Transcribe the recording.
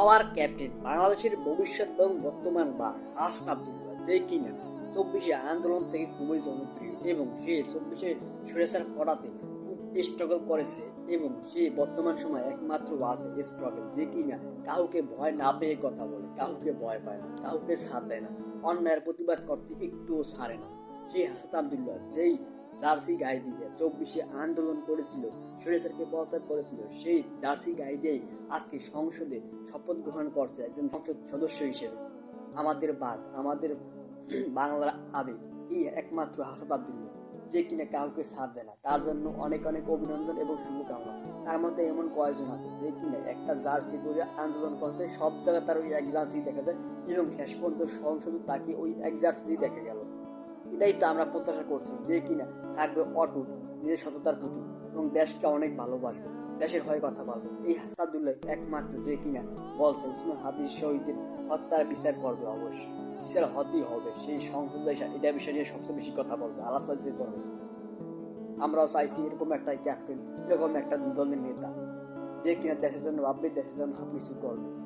Hour captain, বাংলাদেশের ভবিষ্যৎ এবং বর্তমান বা হাসান আব্দুল্লাহ যে কিনা চব্বিশে আন্দোলন থেকে খুবই জনপ্রিয় এবং সে চব্বিশে সুরেশার পড়াতে খুব স্ট্রাগল করেছে এবং সে বর্তমান সময় একমাত্র আছে স্ট্রাগল যে কিনা কাউকে ভয় না পেয়ে কথা বলে, কাউকে ভয় পায় না, কাউকে ছাড় দেয় না, অন্যায়ের প্রতিবাদ করতে একটুও ছাড়ে না। সেই হাসান আব্দুল্লাহ যেই জার্সি গায়ে দিয়ে চব্বিশে আন্দোলন করেছিল, সুরেশারকে পদত্যাগ করেছিল। সেই জার্সি গায়ে দিয়েই আজকে সংসদে শপথ গ্রহণ করছে একজন সংসদ সদস্য হিসেবে। আমাদের বাদ, আমাদের বাংলার আবেগ, এই একমাত্র হাসাদ আব্দুল্লাহ যে কিনা কাউকে ছাড় দেয় না। তার জন্য অনেক অনেক অভিনন্দন এবং শুভকামনা। তার মধ্যে এমন কয়েকজন আছে যে কিনা একটা জার্সি পরে আন্দোলন করছে, সব জায়গায় তার ওই এক জার্সি দেখা যায় এবং শেষ পর্যন্ত সংসদে তাকে ওই এক জার্সি দেখা গেল। এটাই তো আমরা প্রত্যাশা করছি যে কিনা থাকবে অটুট নিজের সততার প্রতি এবং দেশকে অনেক ভালোবাসবে। দেশের হয়ে কথা বলবে। এই হাসাদুল্লাহ একমাত্র যে কিনা বলছে উসমান হাদির শহীদের হত্যার বিচার করবে অবশ্যই। বিচার হতেই হবে। সেই সংসদ এটা বিষয় নিয়ে সবচেয়ে বেশি কথা বলবে। আলাপ করবে। আমরাও চাইছি এরকম একটা ক্যাপ্টেন, এরকম একটা দলের নেতা। যে কিনা দেশের জন্য ভাববে, দেশের জন্য সব কিছু করবে।